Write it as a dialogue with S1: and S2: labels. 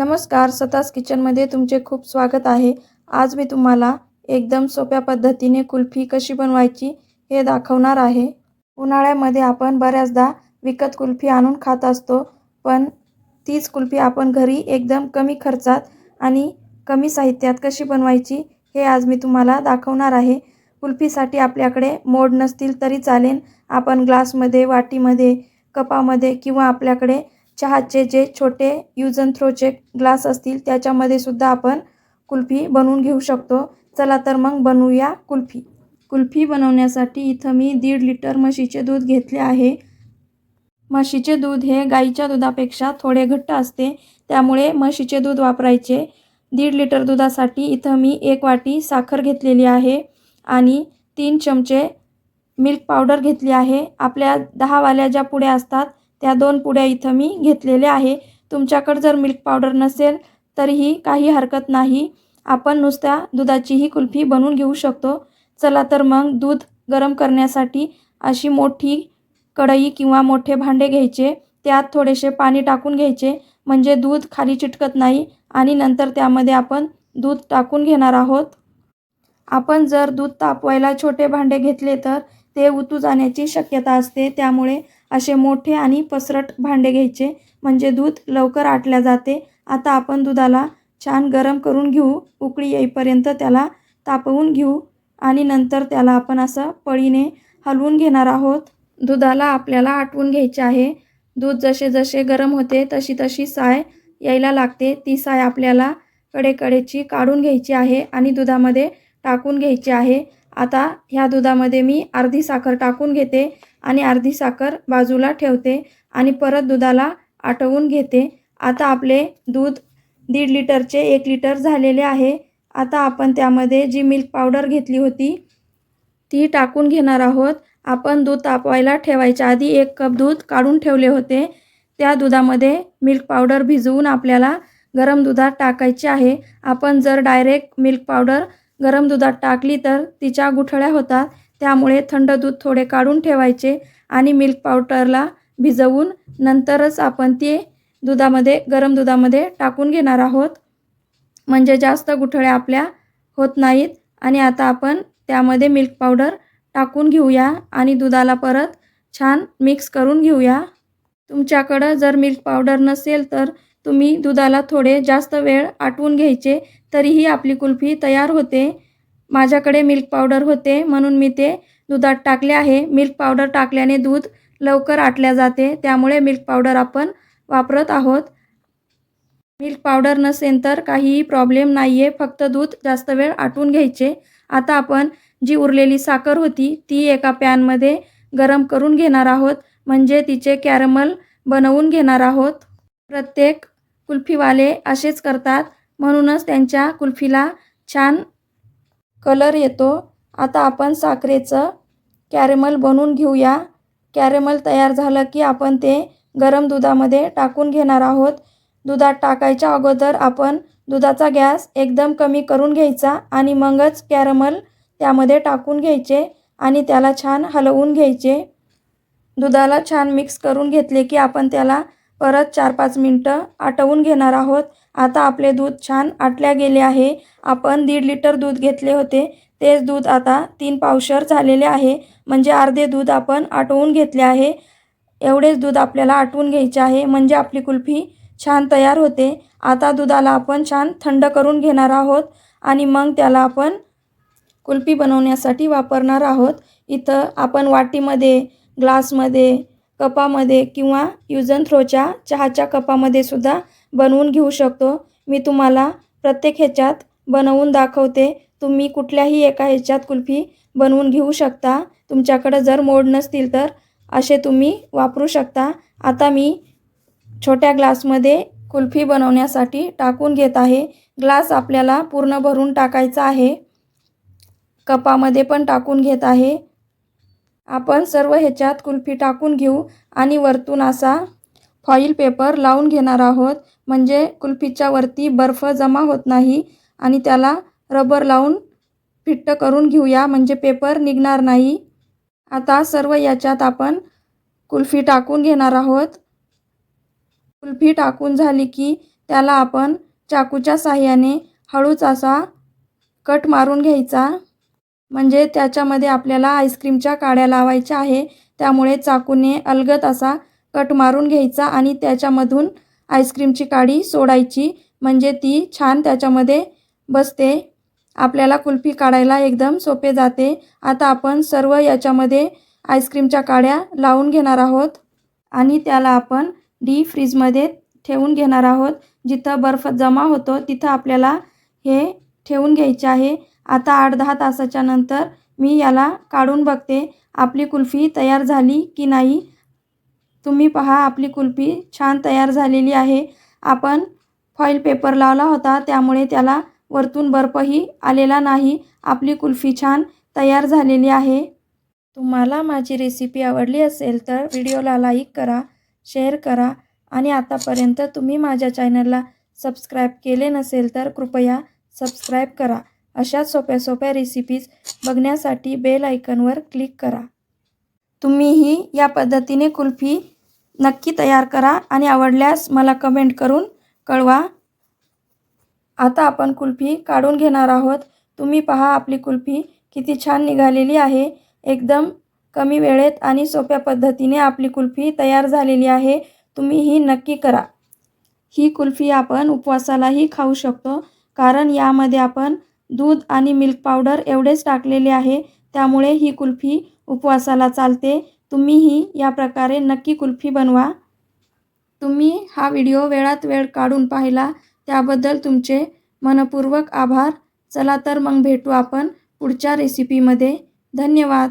S1: नमस्कार सतास किचनमध्ये तुमचे खूप स्वागत आहे. आज मी तुम्हाला एकदम सोप्या पद्धतीने कुल्फी कशी बनवायची हे दाखवणार आहे. उन्हाळ्यामध्ये आपण बऱ्याचदा विकत कुल्फी आणून खात असतो पण तीच कुल्फी आपण घरी एकदम कमी खर्चात आणि कमी साहित्यात कशी बनवायची हे आज मी तुम्हाला दाखवणार आहे. कुल्फीसाठी आपल्याकडे मोड नसतील तरी चालेल. आपण ग्लासमध्ये वाटीमध्ये कपामध्ये किंवा आपल्याकडे चहाचे जे छोटे यूज अँड थ्रोचे ग्लास असतील त्याच्यामध्ये सुद्धा आपण कुल्फी बनवून घेऊ शकतो. चला तर मग बनवूया कुल्फी. कुल्फी बनवण्यासाठी इथं मी दीड लिटर म्हशीचे दूध घेतले आहे. म्हशीचे दूध हे गाईच्या दुधापेक्षा थोडे घट्ट असते त्यामुळे म्हशीचे दूध वापरायचे. दीड लिटर दुधासाठी इथं मी एक वाटी साखर घेतलेली आहे आणि तीन चमचे मिल्क पावडर घेतली आहे. आपल्या दहावाल्या ज्या पुड्या असतात त्या दोन पुड्या इथं मी घेतलेल्या आहे. तुमच्याकडं जर मिल्क पावडर नसेल तरीही काही हरकत नाही. आपण नुसत्या दुधाचीही कुल्फी बनवून घेऊ शकतो. चला तर मग दूध गरम करण्यासाठी अशी मोठी कढई किंवा मोठे भांडे घ्यायचे. त्यात थोडेसे पाणी टाकून घ्यायचे. म्हणजे दूध खाली चिटकत नाही आणि नंतर त्यामध्ये आपण दूध टाकून घेणार आहोत. आपण जर दूध तापवायला छोटे भांडे घेतले तर ते उतू जाण्याची शक्यता असते. त्यामुळे असे मोठे आणि पसरट भांडे घ्यायचे. म्हणजे दूध लवकर आटल्या जाते. आता आपण दुधाला छान गरम करून घेऊ. उकळी येईपर्यंत त्याला तापवून घेऊ. आणि नंतर त्याला आपण असं पळीने हलवून घेणार आहोत. दुधाला आपल्याला आटवून घ्यायचे आहे. दूध जसे जसे गरम होते तशी तशी साय यायला लागते. ती साय आपल्याला कडेकडेची काढून घ्यायची आहे आणि दुधामध्ये टाकून घ्यायची आहे. आता ह्या दुधामध्ये मी अर्धी साखर टाकून घेते आणि अर्धी साखर बाजूला ठेवते आणि परत दुधाला आटवून घेते. आता आपले दूध दीड लिटरचे एक लिटर झालेले आहे. आता आपण त्यामध्ये जी मिल्क पावडर घेतली होती ती टाकून घेणार आहोत. आपण दूध तापवायला ठेवायच्या आधी एक कप दूध काढून ठेवले होते. त्या दुधामध्ये मिल्क पावडर भिजवून आपल्याला गरम दुधात टाकायचे आहे. आपण जर डायरेक्ट मिल्क पावडर गरम दुधात टाकली तर तिच्या गुठळ्या होतात. त्यामुळे थंड दूध थोडे काढून ठेवायचे आणि मिल्क पावडरला भिजवून नंतरच आपण ते दुधामध्ये गरम दुधामध्ये टाकून घेणार आहोत. म्हणजे जास्त गुठळ्या आपल्या होत नाहीत आणि आता आपण त्यामध्ये मिल्क पावडर टाकून घेऊया आणि दुधाला परत छान मिक्स करून घेऊया. तुमच्याकडं जर मिल्क पावडर नसेल तर तुम्ही दुधाला थोडे जास्त वेळ आटवून घ्यायचे तरीही आपली कुल्फी तयार होते. माझ्याकडे मिल्क पावडर होते म्हणून मी ते दुधात टाकले आहे. मिल्क पावडर टाकल्याने दूध लवकर आटल्या जाते त्यामुळे मिल्क पावडर आपण वापरत आहोत. मिल्क पावडर नसेल तर काहीही प्रॉब्लेम नाही आहे फक्त दूध जास्त वेळ आटवून घ्यायचे. आता आपण जी उरलेली साखर होती ती एका पॅनमध्ये गरम करून घेणार आहोत म्हणजे तिचे कॅरमल बनवून घेणार आहोत. प्रत्येक कुल्फीवाले असेच करतात. म्हणूनच त्यांच्या कुल्फीला छान कलर येतो. आता आपण साखरेचं कॅरेमल बनवून घेऊया. कॅरेमल तयार झालं की आपण ते गरम दुधामध्ये टाकून घेणार आहोत. दुधात टाकायच्या अगोदर आपण दुधाचा गॅस एकदम कमी करून घ्यायचा आणि मगच कॅरमल त्यामध्ये टाकून घ्यायचे आणि त्याला छान हलवून घ्यायचे. दुधाला छान मिक्स करून घेतले की आपण त्याला परत चार पाच मिनटं आटवून घेणार आहोत. आता आपले दूध छान आटल्या गेले आहे. आपण दीड लिटर दूध घेतले होते. तेच दूध आता तीन पावशर झालेले आहे. म्हणजे अर्धे दूध आपण आटवून घेतले आहे. एवढेच दूध आपल्याला आटवून घ्यायचे आहे. म्हणजे आपली कुल्फी छान तयार होते. आता दुधाला आपण छान थंड करून घेणार आहोत. आणि मग त्याला आपण कुल्फी बनवण्यासाठी वापरणार आहोत. इथं आपण वाटीमध्ये ग्लासमध्ये कपामध्ये किंवा यूज अँड थ्रोच्या चहाच्या कपामध्ये सुद्धा बनवून घेऊ शकतो. मी तुम्हाला प्रत्येक ह्याच्यात बनवून दाखवते. तुम्ही कुठल्याही एका ह्याच्यात कुल्फी बनवून घेऊ शकता. तुमच्याकडं जर मोड नसतील तर असे तुम्ही वापरू शकता. आता मी छोट्या ग्लासमध्ये कुल्फी बनवण्यासाठी टाकून घेत आहे. ग्लास आपल्याला पूर्ण भरून टाकायचा आहे. कपामध्ये पण टाकून घेत आहे. आपण सर्व ह्याच्यात कुल्फी टाकून घेऊ आणि वरतून असा फॉईल पेपर लावून घेणार आहोत. म्हणजे कुल्फीच्या वरती बर्फ जमा होत नाही आणि त्याला रबर लावून फिट्ट करून घेऊया. म्हणजे पेपर निघणार नाही. आता सर्व याच्यात आपण कुल्फी टाकून घेणार आहोत. कुल्फी टाकून झाली की त्याला आपण चाकूच्या साह्याने हळूच असा कट मारून घ्यायचा. म्हणजे त्याच्यामध्ये आपल्याला आईस्क्रीमच्या काड्या लावायच्या आहे. त्यामुळे चाकूने अलगद असा कट मारून घ्यायचा आणि त्याच्यामधून आईस्क्रीमची काडी सोडायची. म्हणजे ती छान त्याच्यामध्ये बसते. आपल्याला कुल्फी काढायला एकदम सोपे जाते. आता आपण सर्व याच्यामध्ये आईस्क्रीमच्या काड्या लावून घेणार आहोत. आणि त्याला आपण डी फ्रीजमध्ये ठेवून घेणार आहोत. जिथं बर्फ जमा होतो तिथं आपल्याला हे ठेवून घ्यायचे आहे. आता आठ दहा तासाच्या नंतर मी याला काढून बघते आपली कुल्फी तयार झाली की नाही? तुम्ही पहा आपली कुल्फी छान तयार झालेली आहे. आपण फॉईल पेपर लावला होता त्यामुळे त्याला वरतून बर्फही आलेला नाही. आपली कुल्फी छान तयार झालेली आहे. तुम्हाला माझी रेसिपी आवडली असेल तर व्हिडिओला लाईक करा शेअर करा आणि आतापर्यंत तुम्ही माझ्या चॅनलला सबस्क्राईब केले नसेल तर कृपया सबस्क्राईब करा. अशा सोप्या सोप्या रेसिपीज बघण्यासाठी बेल आयकनवर क्लिक करा. तुम्हीही या पद्धतीने कुल्फी नक्की तयार करा आणि आवडल्यास मला कमेंट करून कळवा. आता आपण कुल्फी काढून घेणार आहोत. तुम्ही पहा आपली कुल्फी किती छान निघालेली आहे. एकदम कमी वेळेत आणि सोप्या पद्धतीने आपली कुल्फी तयार झालेली आहे. तुम्ही ही नक्की करा. ही कुल्फी आपण उपवासालाही खाऊ शकतो कारण यामध्ये आपण दूध आणि मिल्क पावडर एवढेच टाकलेले आहे त्यामुळे ही कुल्फी उपवासाला चालते. तुम्हीही या प्रकारे नक्की कुल्फी बनवा. तुम्ही हा व्हिडिओ वेळात वेळ काढून पाहिला त्याबद्दल तुमचे मनपूर्वक आभार. चला तर मग भेटू आपण पुढच्या रेसिपीमध्ये धन्यवाद.